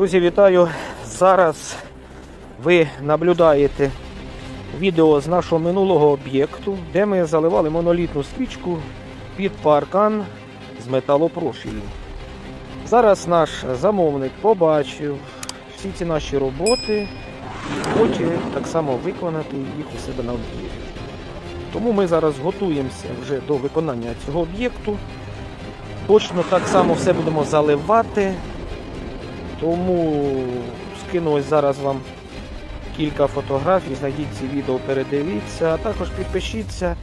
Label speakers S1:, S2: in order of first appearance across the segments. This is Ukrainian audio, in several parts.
S1: Друзі, вітаю! Зараз ви наблюдаєте відео з нашого минулого об'єкту, де ми заливали монолітну стрічку під паркан з металопрофілю. Зараз наш замовник побачив всі ці наші роботи і хоче так само виконати їх у себе на об'єкті. Тому ми зараз готуємося вже до виконання цього об'єкту. Точно так само все будемо заливати. Тому скину ось зараз вам кілька фотографій, знайдіть ці відео, передивіться, а також підпишіться.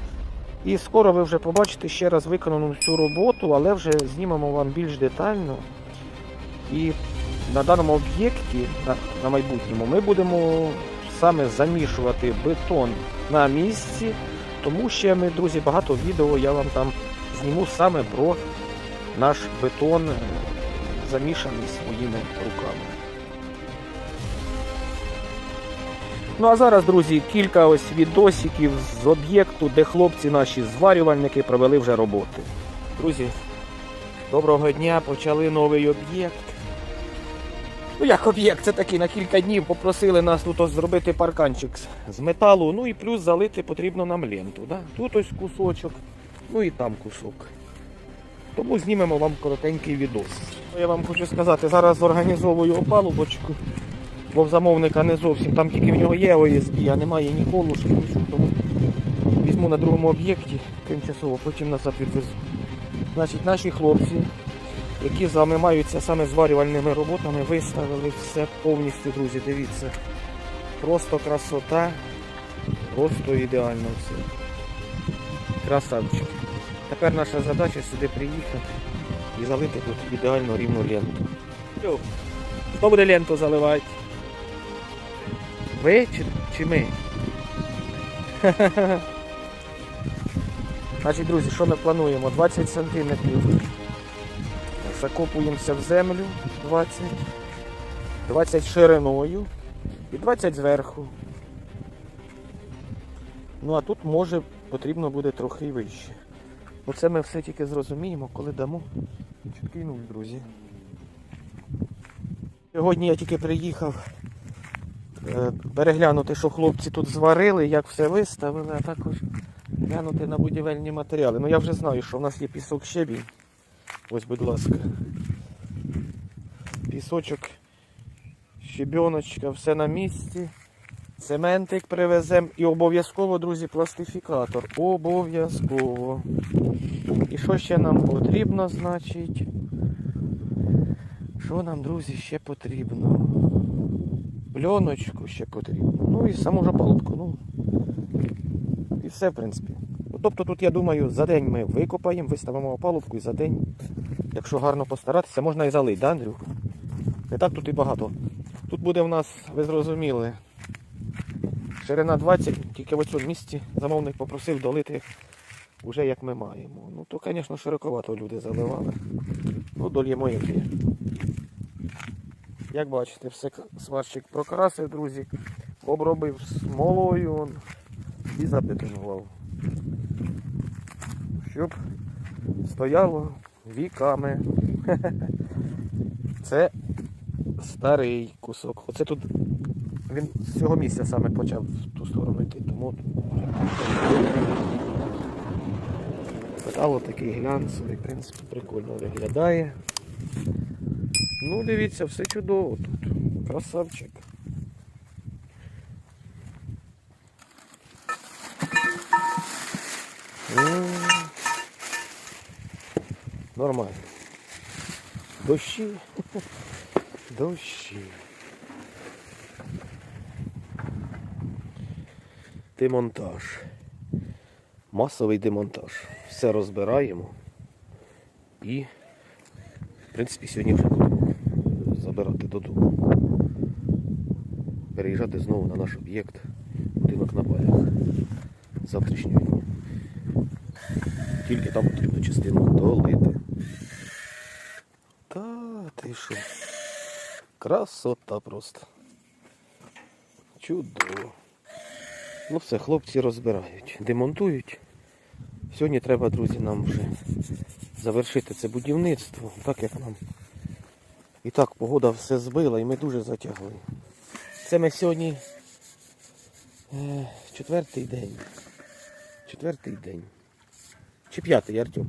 S1: І скоро ви вже побачите ще раз виконану цю роботу, але вже знімемо вам більш детально. І на даному об'єкті, на, на майбутньому, ми будемо саме замішувати бетон на місці, тому ще ми, друзі, багато відео я вам там зніму саме про наш бетон, замішаний своїми руками. Ну а зараз, друзі, кілька ось відосиків з об'єкту, де хлопці наші зварювальники провели вже роботи. Друзі, доброго дня, почали новий об'єкт. Ну як об'єкт, це такий на кілька днів попросили нас тут ось зробити парканчик з металу, ну і плюс залити потрібно нам ленту. Да? Тут ось кусочок, ну і там кусок. Тому знімемо вам коротенький відос. Я вам хочу сказати, зараз зорганізовую опалубочку, бо в замовника не зовсім. Там тільки в нього є ОСБ, а немає ні колушки. Тому візьму на другому об'єкті тимчасово, потім назад відвезу. Значить, наші хлопці, які займаються саме зварювальними роботами, виставили все повністю, друзі, дивіться. Просто красота, просто ідеально все. Красавчик. Тепер наша задача сюди приїхати і залити тут ідеально рівну ленту. Йо, Хто буде ленту заливати? Ви чи, чи ми? Значить, друзі, що ми плануємо? 20 сантиметрів. Закопуємося в землю 20, 20 шириною і 20 зверху. Ну а тут може потрібно буде трохи вище. Ну це ми все тільки зрозуміємо, коли дамо чіткий нуль, друзі. Сьогодні я тільки приїхав е, переглянути, що хлопці тут зварили, як все виставили, а також глянути на будівельні матеріали. Ну я вже знаю, що в нас є пісок щебінь. Ось, будь ласка. Пісочок, щебіночка, все на місці. Цементик привеземо і обов'язково, друзі, пластифікатор. Обов'язково. І що ще нам потрібно, значить? Що нам, друзі, ще потрібно? Пленочку ще потрібно. Ну і саму ж опалубку. Ну. І все, в принципі. Ну, Тобто тут, я думаю, за день ми викопаємо, виставимо опалубку і за день, якщо гарно постаратися, можна і залити, да, Андрюх? Не так тут і багато. Тут буде в нас, ви зрозуміли, ширина 20, тільки в цьому місці замовник попросив долити вже як ми маємо. Ну то, звісно, широковато люди заливали. Ну, дольємо як є. Як бачите, все сварщик прокрасив, друзі, обробив смолою і забетонував. Щоб стояло віками. Це старий кусок. Оце тут він з цього місця саме почав в ту сторону йти, тому Метало такий глянцевий, в принципі, прикольно виглядає. Ну, дивіться, все чудово тут. Красавчик. Нормально. Дощі. Дощі. Демонтаж. Масовий демонтаж. Все розбираємо. І, в принципі, сьогодні вже будемо забирати додому. Переїжджати знову на наш об'єкт, будинок на балях. Завтрашнього дня. Тільки там потрібно частину долити. Та ти що? Красота просто. Чудово. Ну все, хлопці розбирають, демонтують. Сьогодні треба, друзі, нам вже завершити це будівництво, так як нам І так погода все збила і ми дуже затягли. Це ми сьогодні е, четвертий день. Четвертий день. Чи п'ятий, Артем?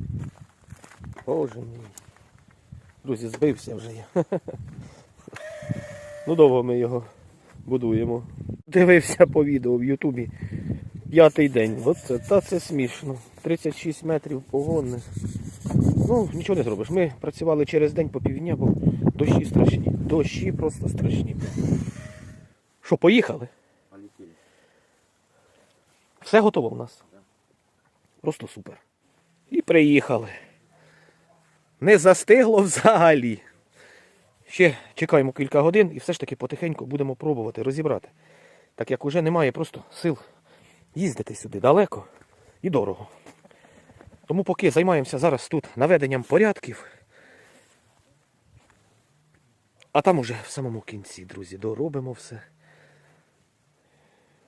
S1: Боже мій. Друзі, збився вже я. Ну довго ми його будуємо. Дивився по відео в Ютубі. П'ятий день. Оце, та це смішно. 36 метрів погонних. Ну, нічого не зробиш. Ми працювали через день по півдня, бо дощі страшні. Дощі просто страшні. Що, поїхали? Все готово в нас. Просто супер. І приїхали. Не застигло взагалі. Ще чекаємо кілька годин і все ж таки потихеньку будемо пробувати розібрати. Так як уже немає просто сил їздити сюди далеко і дорого. Тому поки займаємося зараз тут наведенням порядків. А там уже в самому кінці, друзі, доробимо все.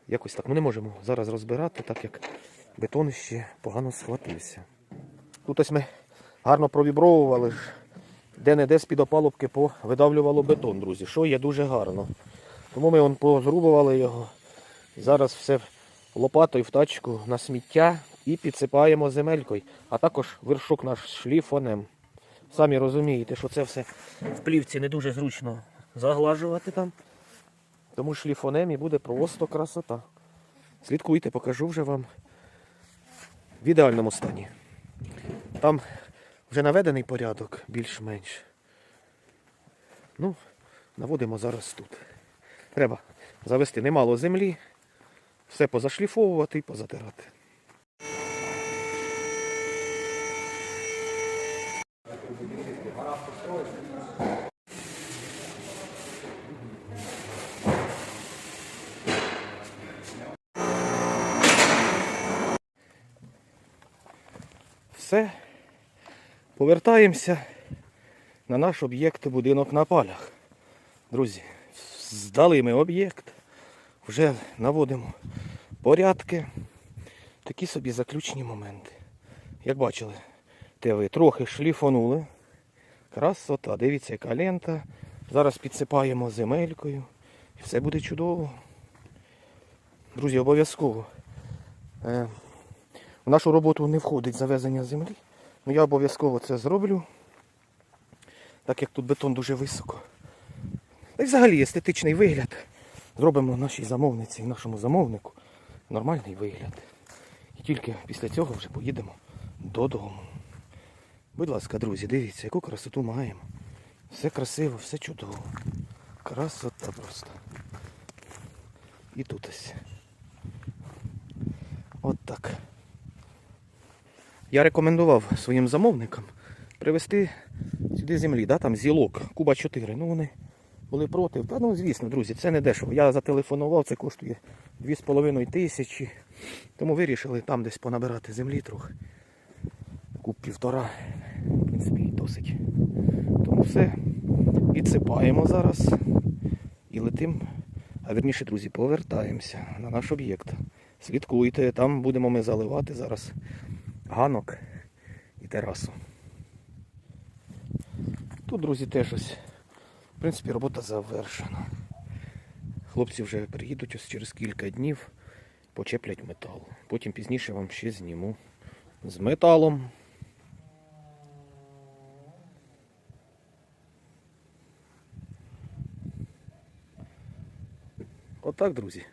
S1: Якось так ми не можемо зараз розбирати, так як бетон ще погано схватився. Тут ось ми гарно провібровували де-не-де з-під опалубки повидавлювало бетон, друзі, що є дуже гарно. Тому ми он позрубували його. Зараз все лопатою в тачку на сміття і підсипаємо земелькою, а також вершок наш шліфонем. Самі розумієте, що це все в плівці не дуже зручно заглажувати там. Тому шліфонем і буде просто красота. Слідкуйте, покажу вже вам в ідеальному стані. Там вже наведений порядок, більш-менш. Ну, наводимо зараз тут. Треба завести немало землі, все позашліфовувати і позатирати. Все. Повертаємося на наш об'єкт будинок на палях. Друзі, здали ми об'єкт, вже наводимо порядки. Такі собі заключні моменти. Як бачили, те ви трохи шліфонули. Красота, дивіться, яка лента. Зараз підсипаємо земелькою. І все буде чудово. Друзі, обов'язково. Е, в нашу роботу не входить завезення землі. Ну я обов'язково це зроблю. Так як тут бетон дуже високо. Й взагалі естетичний вигляд. Зробимо нашій замовниці і нашому замовнику нормальний вигляд. І тільки після цього вже поїдемо додому. Будь ласка, друзі, дивіться, яку красоту маємо. Все красиво, все чудово. Красота просто. І тут ось. От так. Я рекомендував своїм замовникам привезти сюди землі, да, там зілок, Куба 4. Ну вони були проти. Та ну звісно, друзі, це не дешево. Я зателефонував, це коштує 2,5 тисячі. Тому вирішили там десь понабирати землі трохи. Куб півтора. В принципі, досить. Тому все. Підсипаємо зараз і летим. А верніше, друзі, повертаємося на наш об'єкт. Слідкуйте, там будемо ми заливати зараз ганок і терасу. Тут, друзі, теж ось, в принципі, робота завершена. Хлопці вже приїдуть ось через кілька днів, почеплять метал. Потім пізніше вам ще зніму з металом. Отак, друзі.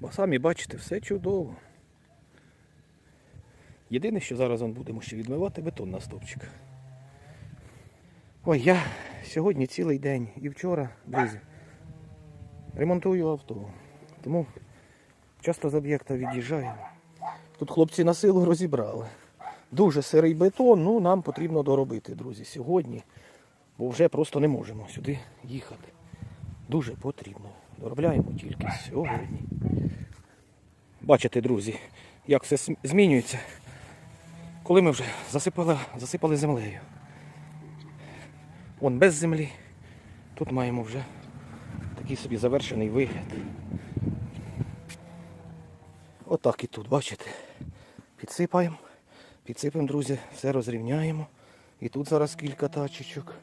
S1: Бо самі бачите, все чудово. Єдине, що зараз будемо ще відмивати бетон на стовпчиках. Ой, я сьогодні цілий день і вчора, друзі, ремонтую авто. Тому часто з об'єкта від'їжджаю. Тут хлопці на силу розібрали. Дуже сирий бетон, ну нам потрібно доробити, друзі, сьогодні, бо вже просто не можемо сюди їхати. Дуже потрібно. Доробляємо тільки сьогодні. Бачите, друзі, як все змінюється, коли ми вже засипали, засипали землею. Вон без землі. Тут маємо вже такий собі завершений вигляд. Отак і тут, бачите. Підсипаємо, підсипемо, друзі, все розрівняємо. І тут зараз кілька тачечок.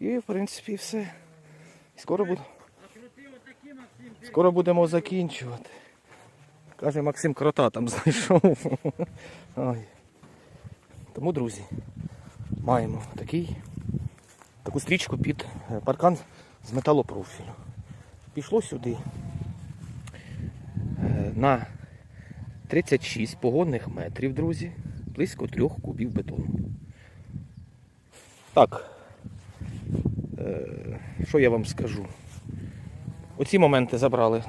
S1: І, в принципі, все. Скоро буде. Скоро будемо закінчувати. Каже Максим Крота там знайшов. Ой. Тому, друзі, маємо такий, таку стрічку під е, паркан з металопрофілю. Пішло сюди е, на 36 погонних метрів, друзі, близько трьох кубів бетону. Так, е, що я вам скажу? Оці моменти забрали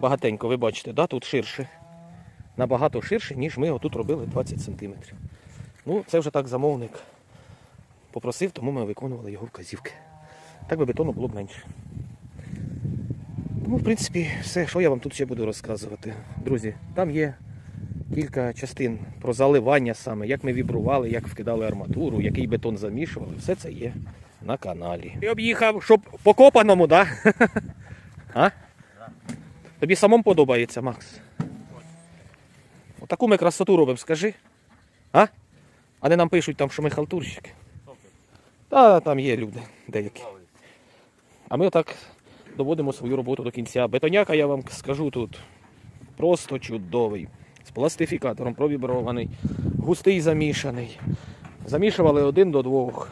S1: багатенько, ви бачите, да? тут ширше. Набагато ширше, ніж ми отут робили 20 см. Ну, це вже так замовник попросив, тому ми виконували його вказівки. Так би бетону було б менше. Тому, в принципі, все, що я вам тут ще буду розказувати. Друзі, там є кілька частин про заливання саме, як ми вібрували, як вкидали арматуру, який бетон замішували. Все це є на каналі. Ти об'їхав, щоб по копаному, да? А? Тобі самому подобається, Макс? Отаку ми красоту робимо, скажи. А? А не нам пишуть там, що ми халтурщики. Та там є люди деякі. А ми отак доводимо свою роботу до кінця. Бетоняка, я вам скажу тут, просто чудовий. З пластифікатором провібрований, густий замішаний. Замішували 1 до 2,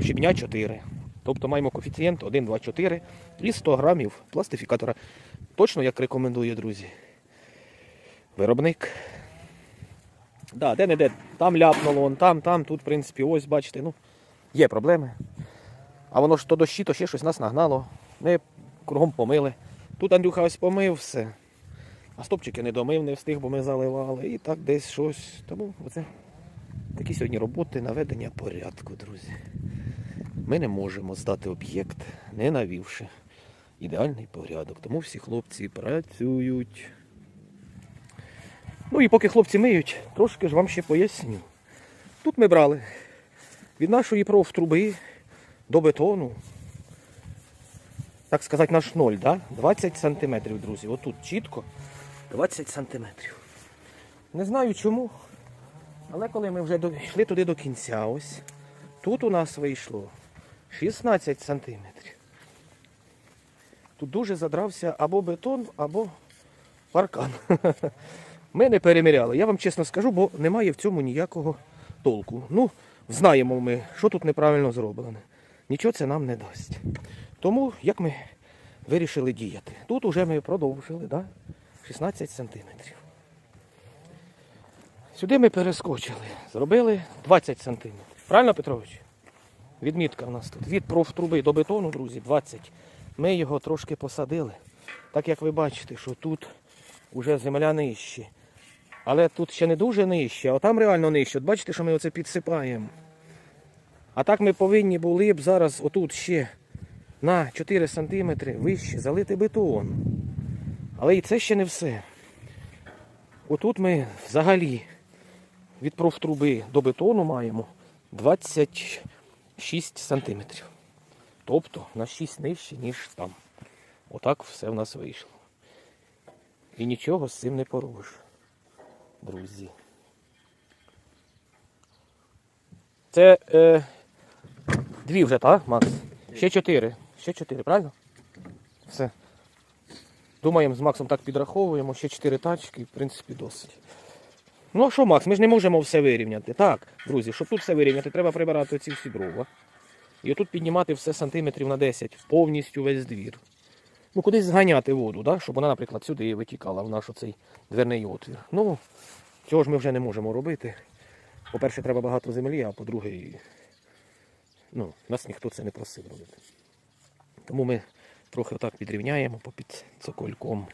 S1: щебня 4. Тобто маємо коефіцієнт 1, 2, 4 і 100 грамів пластифікатора. Точно як рекомендує, друзі. Виробник. Да, де не де, там ляпнуло, вон там, там, тут, в принципі, ось, бачите, ну, є проблеми. А воно ж то дощі, то ще щось нас нагнало. Ми кругом помили. Тут Андрюха ось помив все. А стопчики не домив, не встиг, бо ми заливали. І так десь щось. Тому оце такі сьогодні роботи наведення порядку, друзі. Ми не можемо здати об'єкт, не навівши ідеальний порядок. Тому всі хлопці працюють. Ну і поки хлопці миють, трошки ж вам ще поясню. Тут ми брали від нашої профтруби до бетону, так сказати, наш ноль, да? 20 сантиметрів, друзі. Отут чітко 20 сантиметрів. Не знаю чому, але коли ми вже до- йшли туди до кінця, ось тут у нас вийшло 16 сантиметрів. Тут дуже задрався або бетон, або паркан. Ми не переміряли. Я вам чесно скажу, бо немає в цьому ніякого толку. Ну, знаємо ми, що тут неправильно зроблено. Нічого це нам не дасть. Тому як ми вирішили діяти? Тут уже ми продовжили, да? 16 сантиметрів. Сюди ми перескочили, зробили 20 сантиметрів. Правильно, Петрович? Відмітка в нас тут. Від профтруби до бетону, друзі, 20. Ми його трошки посадили. Так як ви бачите, що тут вже земля нижче. Але тут ще не дуже нижче, а там реально нижче. От бачите, що ми оце підсипаємо. А так ми повинні були б зараз отут ще на 4 см вище залити бетон. Але і це ще не все. Отут ми взагалі від профтруби до бетону маємо 26 см. Тобто на 6 нижче, ніж там. Отак все в нас вийшло. І нічого з цим не поробиш, друзі. Це е, дві вже, так, Макс? Ще чотири. Ще чотири, правильно? Все. Думаємо, з Максом так підраховуємо, ще чотири тачки, в принципі, досить. Ну а що, Макс, ми ж не можемо все вирівняти. Так, друзі, щоб тут все вирівняти, треба прибирати ці всі дрова. І отут піднімати все сантиметрів на 10, повністю весь двір. Ну, кудись зганяти воду, да? щоб вона, наприклад, сюди витікала в наш оцей дверний отвір. Ну, цього ж ми вже не можемо робити. По-перше, треба багато землі, а по-друге, ну, нас ніхто це не просив робити. Тому ми трохи отак підрівняємо попід цокольком.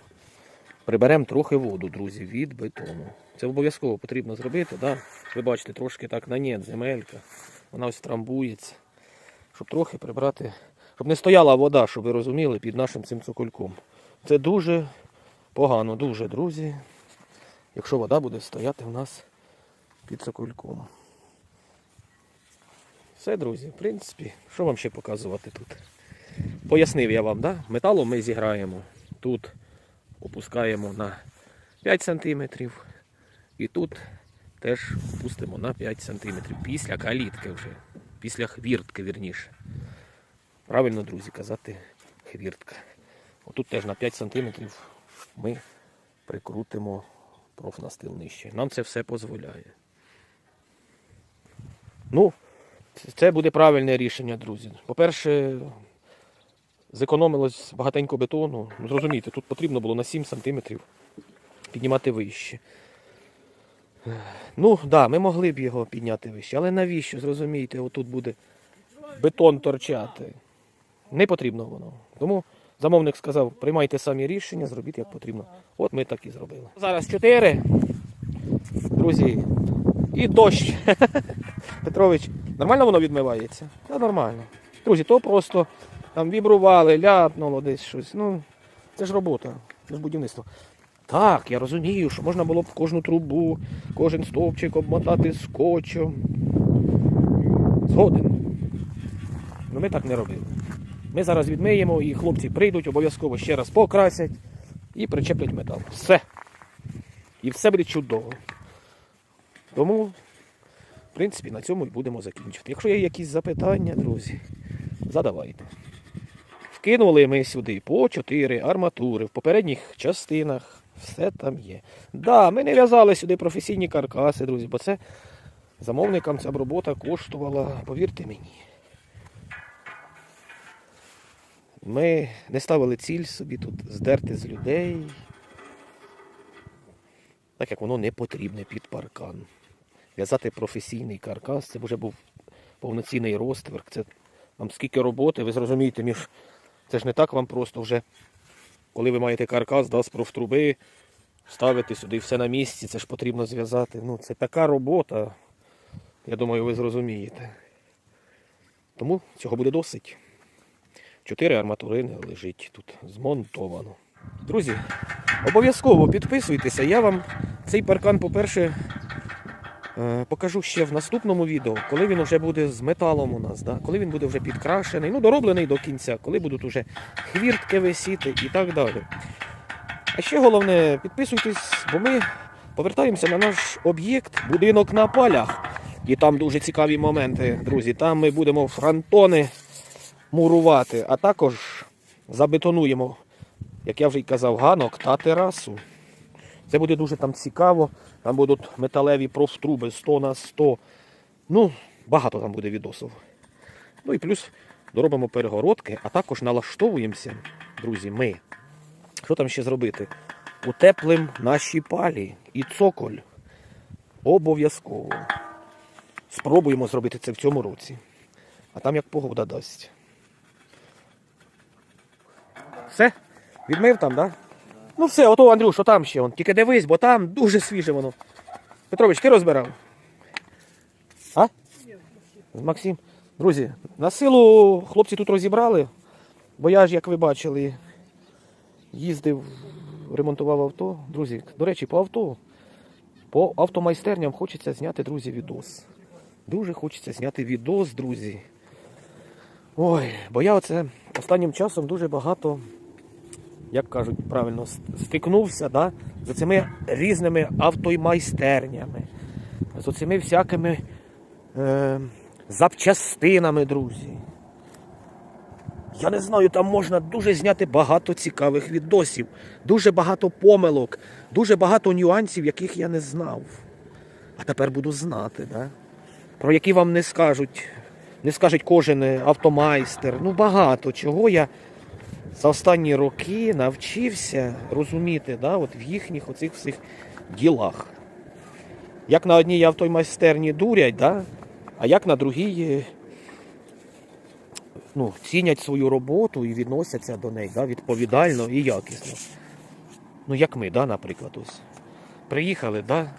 S1: Приберемо трохи воду, друзі, від бетону. Це обов'язково потрібно зробити. Да? Ви бачите, трошки так на нет земелька. Вона ось трамбується. Щоб трохи прибрати, щоб не стояла вода, щоб ви розуміли, під нашим цим цокольком. Це дуже погано, дуже, друзі. Якщо вода буде стояти в нас під цокольком. Все, друзі, в принципі, що вам ще показувати тут? Пояснив я вам, да? металом ми зіграємо. Тут опускаємо на 5 см. І тут теж опустимо на 5 см. Після калітки вже. Після хвіртки, вірніше. Правильно, друзі, казати хвіртка. Отут теж на 5 см ми прикрутимо профнастил нижче. Нам це все дозволяє. Ну, це- буде правильне рішення, друзі. По-перше, зекономилось багатенько бетону. Ну, зрозумійте, тут потрібно було на 7 см піднімати вище. Ну, так, да, ми могли б його підняти вище, але навіщо, зрозумійте, отут буде бетон торчати. Не потрібно воно. Тому замовник сказав, приймайте самі рішення, зробіть як потрібно. От ми так і зробили. Зараз 4. Друзі, і дощ. Петрович, нормально воно відмивається? Та нормально. Друзі, то просто там вібрували, ляпнуло десь щось. Ну, це ж робота, це ж будівництво. Так, я розумію, що можна було б кожну трубу, кожен стовпчик обмотати скотчем. Згоден. Ну ми так не робили. Ми зараз відмиємо і хлопці прийдуть, обов'язково ще раз покрасять і причеплять метал. Все. І все буде чудово. Тому, в принципі, на цьому і будемо закінчувати. Якщо є якісь запитання, друзі, задавайте. Вкинули ми сюди по 4 арматури в попередніх частинах. Все там є. Да, ми не в'язали сюди професійні каркаси, друзі, бо це замовникам ця робота коштувала, повірте мені. Ми не ставили ціль собі тут здерти з людей, так як воно не потрібне під паркан. В'язати професійний каркас, це вже був повноцінний розтверк. Це там скільки роботи, ви зрозумієте, між це ж не так вам просто вже, коли ви маєте каркас, да, з профтруби, ставити сюди все на місці, це ж потрібно зв'язати. Ну, це така робота, я думаю, ви зрозумієте. Тому цього буде досить. Чотири арматурини лежить тут змонтовано. Друзі, обов'язково підписуйтеся. Я вам цей паркан, по-перше, е, покажу ще в наступному відео, коли він вже буде з металом у нас, да? коли він буде вже підкрашений, ну дороблений до кінця, коли будуть вже хвіртки висіти і так далі. А ще головне, підписуйтесь, бо ми повертаємося на наш об'єкт, будинок на палях. І там дуже цікаві моменти, друзі. Там ми будемо фронтони мурувати, а також забетонуємо, як я вже й казав, ганок та терасу. Це буде дуже там цікаво. Там будуть металеві профтруби 100 на 100. Ну, багато там буде відосів. Ну і плюс доробимо перегородки, а також налаштовуємося, друзі, ми. Що там ще зробити? Утеплим наші палі і цоколь. Обов'язково. Спробуємо зробити це в цьому році. А там як погода дасть. Все? Відмив там, так? Да? Ну все, ото, Андрюш, там ще. Он. Тільки дивись, бо там дуже свіже воно. Петрович, ти розбирав? А? Максим. Друзі, на силу хлопці тут розібрали, бо я ж, як ви бачили, їздив, ремонтував авто. Друзі, до речі, по авто. По автомайстерням хочеться зняти, друзі, відос. Дуже хочеться зняти відос, друзі. Ой, бо я оце останнім часом дуже багато, як кажуть правильно, стикнувся да, з цими різними автомайстернями, з оцими всякими е, запчастинами, друзі. Я не знаю, там можна дуже зняти багато цікавих відосів, дуже багато помилок, дуже багато нюансів, яких я не знав. А тепер буду знати, да? про які вам не скажуть, не скажуть кожен е, автомайстер. Ну багато чого я за останні роки навчився розуміти да, от в їхніх оцих всіх ділах. Як на одній автомайстерні дурять, да? а як на другій е, ну, цінять свою роботу і відносяться до неї да, відповідально і якісно. Ну, як ми, да, наприклад, ось. Приїхали, да,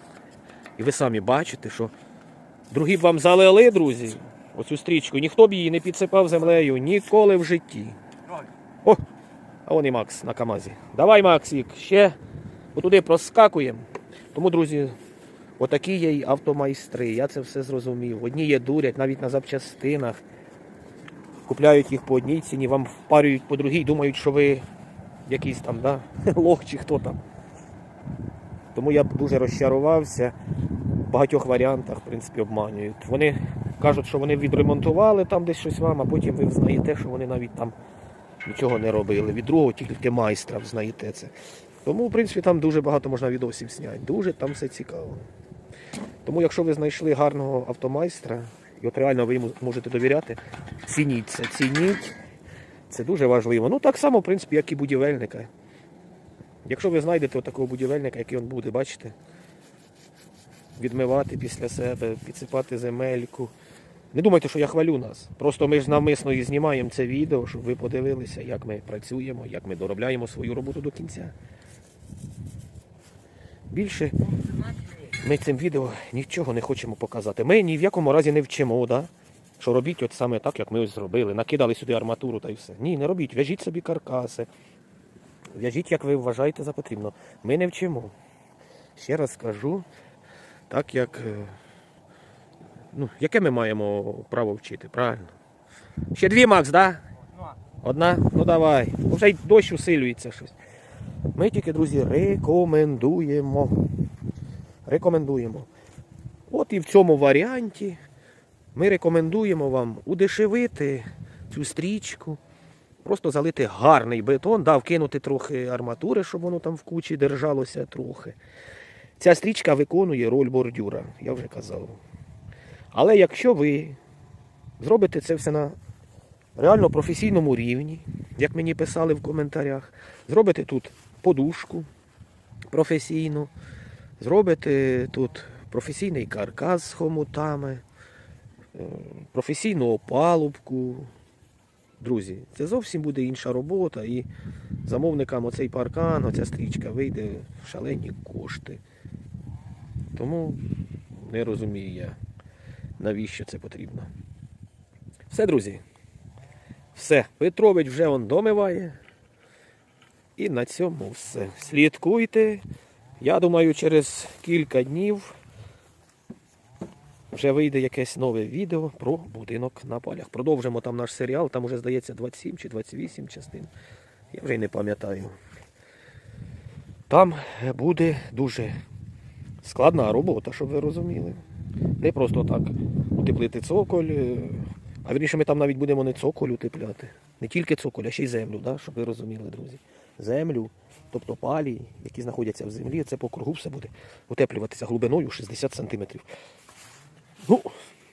S1: і ви самі бачите, що другі б вам залили, друзі, оцю стрічку, ніхто б її не підсипав землею ніколи в житті. О, а вон і Макс на Камазі. Давай, Максик, ще отуди проскакуємо. Тому, друзі, отакі є й автомайстри. Я це все зрозумів. Одні є дурять навіть на запчастинах. Купляють їх по одній ціні, вам впарюють по другій, думають, що ви якийсь там, да? лох чи хто там. Тому я дуже розчарувався. В багатьох варіантах, в принципі, обманюють. Вони кажуть, що вони відремонтували там десь щось вам, а потім ви взнаєте, що вони навіть там нічого не робили. Від другого тільки майстра взнаєте це. Тому, в принципі, там дуже багато можна відосів зняти. Дуже там все цікаво. Тому, якщо ви знайшли гарного автомайстра, і от реально ви йому можете довіряти, цініть це, цініть. Це дуже важливо. Ну, так само, в принципі, як і будівельника. Якщо ви знайдете такого будівельника, який він буде, бачите, відмивати після себе, підсипати земельку. Не думайте, що я хвалю нас. Просто ми ж навмисно і знімаємо це відео, щоб ви подивилися, як ми працюємо, як ми доробляємо свою роботу до кінця. Більше ми цим відео нічого не хочемо показати. Ми ні в якому разі не вчимо, да? що робіть от саме так, як ми ось зробили. Накидали сюди арматуру та й все. Ні, не робіть, в'яжіть собі каркаси. В'яжіть, як ви вважаєте за потрібно. Ми не вчимо. Ще раз скажу, так як. Ну, яке ми маємо право вчити, правильно? Ще дві, Макс, да? Одна? Ну давай. Вже й дощ усилюється щось. Ми тільки, друзі, рекомендуємо. Рекомендуємо. От і в цьому варіанті ми рекомендуємо вам удешевити цю стрічку. Просто залити гарний бетон, да, вкинути трохи арматури, щоб воно там в кучі держалося трохи. Ця стрічка виконує роль бордюра, я вже казав. Але якщо ви зробите це все на реально професійному рівні, як мені писали в коментарях, зробите тут подушку професійну, зробите тут професійний каркас з хомутами, е, професійну опалубку. Друзі, це зовсім буде інша робота, і замовникам оцей паркан, оця стрічка вийде в шалені кошти. Тому не розумію я, навіщо це потрібно. Все, друзі. Все. Петрович вже он домиває. І на цьому все. Слідкуйте. Я думаю, через кілька днів вже вийде якесь нове відео про будинок на полях. Продовжимо там наш серіал, там вже здається 27 чи 28 частин. Я вже й не пам'ятаю. Там буде дуже складна робота, щоб ви розуміли. Не просто так утеплити цоколь, е, а вірніше ми там навіть будемо не цоколь утепляти. Не тільки цоколь, а ще й землю, да? щоб ви розуміли, друзі. Землю, тобто палі, які знаходяться в землі, це по кругу все буде утеплюватися глибиною 60 см. Ну,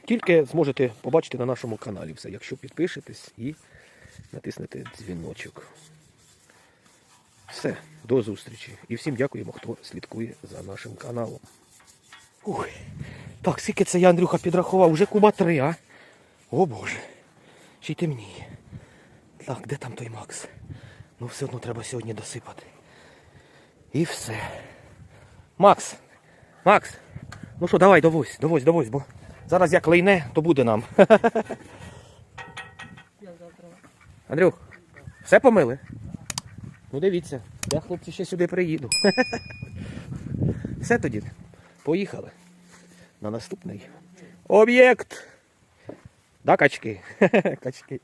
S1: тільки зможете побачити на нашому каналі все, якщо підпишетесь і натиснете дзвіночок. Все, до зустрічі. І всім дякуємо, хто слідкує за нашим каналом. Ух. Так, скільки це я, Андрюха, підрахував, вже куба три, а? О Боже. Ще й темніє. Так, де там той Макс? Ну все одно треба сьогодні досипати. І все. Макс! Макс! Ну що, давай, довозь, довозь, довозь, бо зараз як лейне, то буде нам. Андрюх, все помили? Ну дивіться, я хлопці ще сюди приїду. Все тоді. Поїхали. На наступний об'єкт. Да, качки? Качки.